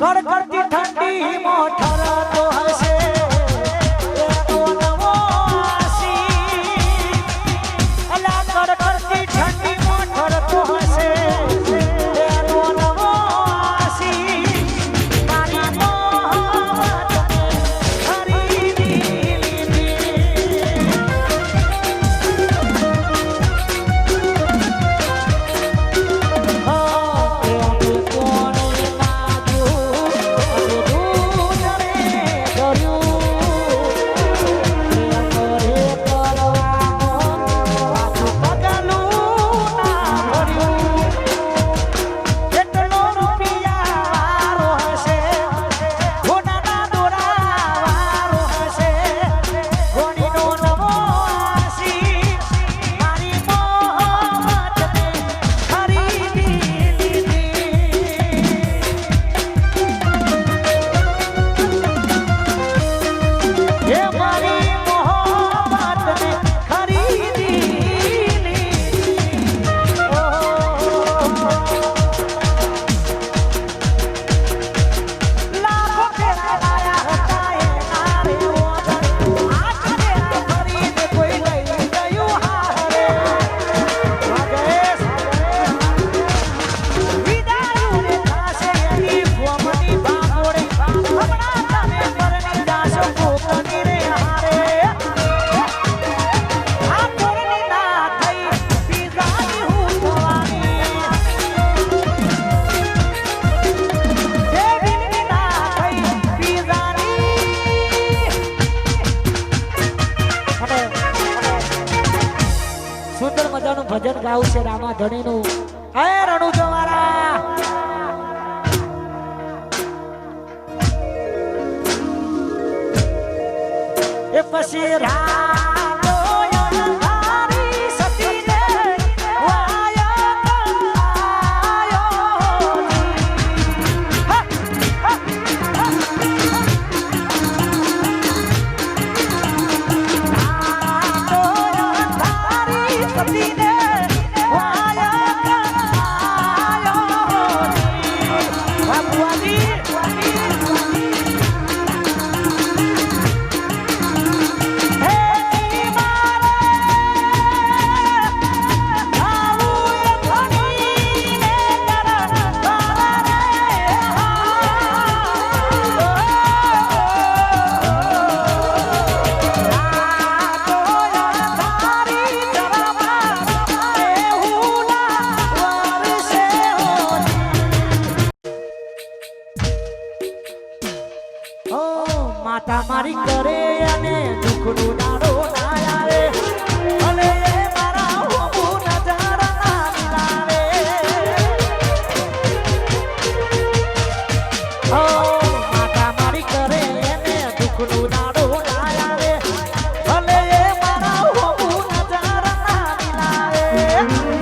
કડકડતી ઠંડી મોઠરા તો ભજન ગાવું છે રામા ધણી નું હે રણુ તમારા એ પછી રા ઓ, માતા મારી કરે અને દુખનો દાડો ના આવે અને મારા હોબુ નજારા ના મિલાવે ઓ, માતા Yeah.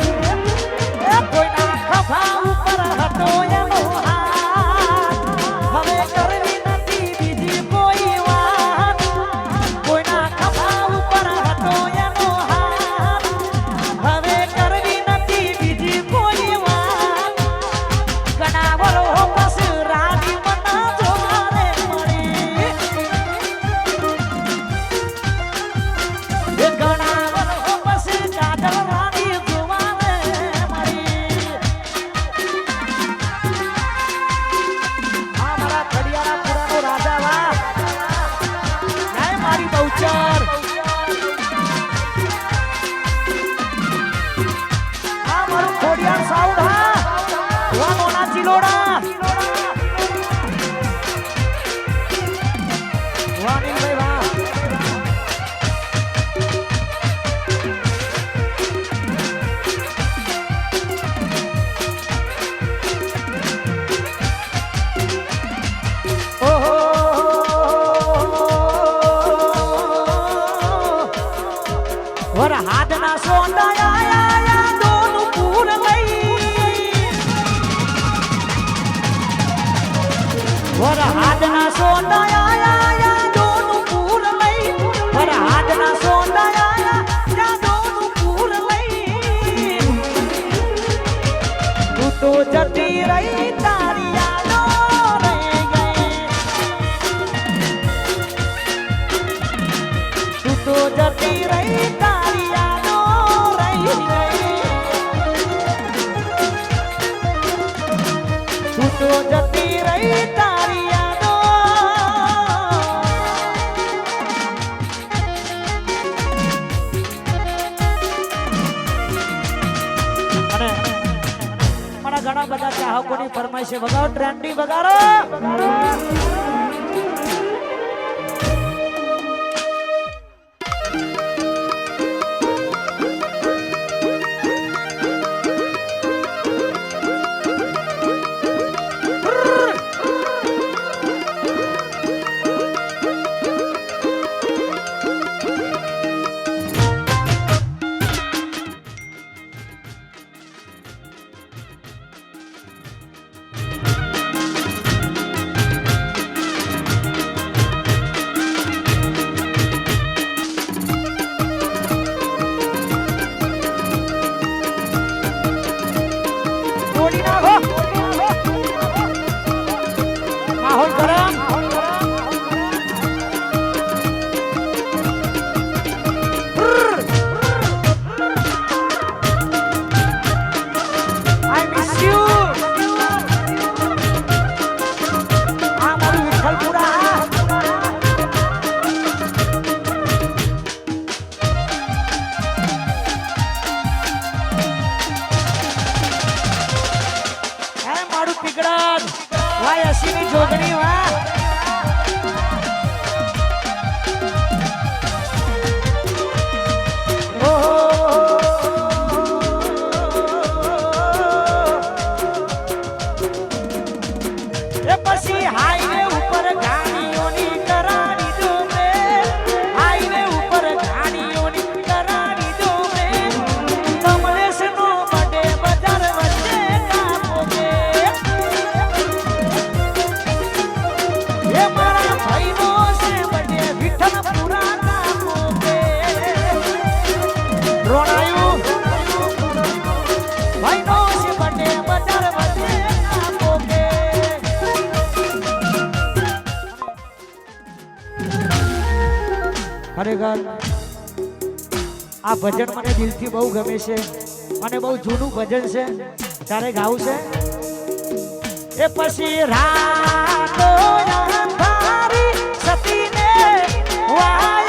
હાથના સોંડા દોનું ફૂલ લઈ પર હાથના સોંડા દોનું ફૂલ લઈ તું તો જતી રહી છે વગાડો ટ્રેન્ડી વગાડો આ ભજન મને દિલથી બહુ ગમે છે. અને બહુ જૂનું ભજન છે. તારે ગાવું છે? એ પછી રાતો સતીને વાયક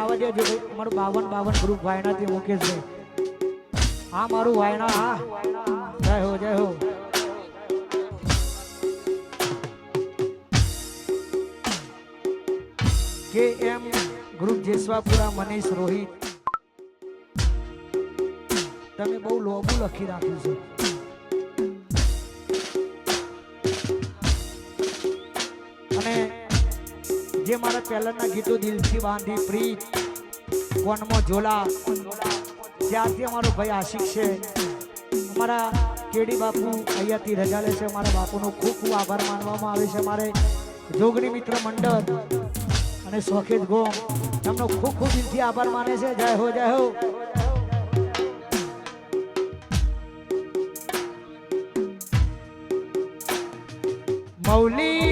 આવવા દેજો ભાઈ. અમારું બાવન બાવન ગ્રુપ વાયણાથી છે હા, મારું વાયણા, હા. જય હો જય હો. K M group Jesvapura Manish Rohit. તમે બહુ લોબુ લખી રાખ્યું છે. જે મારા પહેલાના ગીતો દિલથી બાંધી પ્રીત. કોનમાં ઝોલા. ત્યારથી અમારો ભાઈ આશિક છે. અમારા કેડી બાપુ અહીંયાથી રજા લે છે. મારા બાપુનો ખૂબ ખૂબ આભાર માનવામાં આવે છે મારે. જોગણી મિત્ર મંડળ અને સોખેજ ગોમ એમનો ખૂબ ખૂબ દિલથી આભાર માને છે. જય હો જય હો. મૌલિક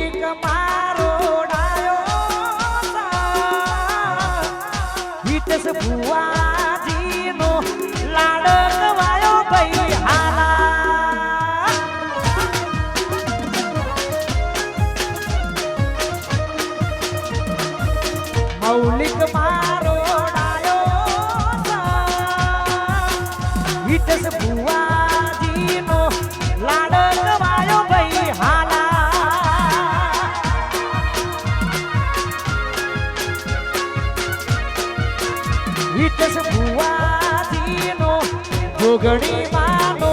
ઔલિક મારો ડાયો હિટસ ભુવાજીનો લાડ ગવાયો ભાઈ હાલા. હિટસ ભુવાજીનો ભોગણી માનો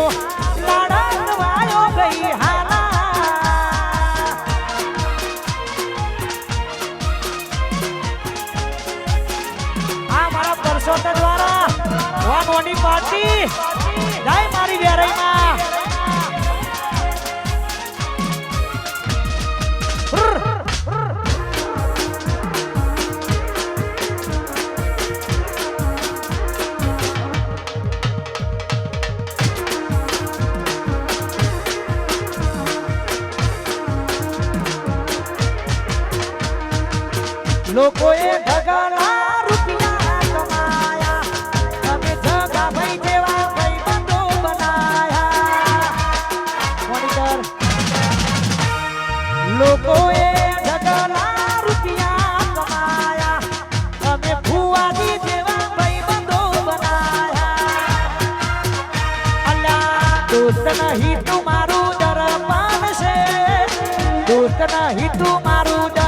itu maruda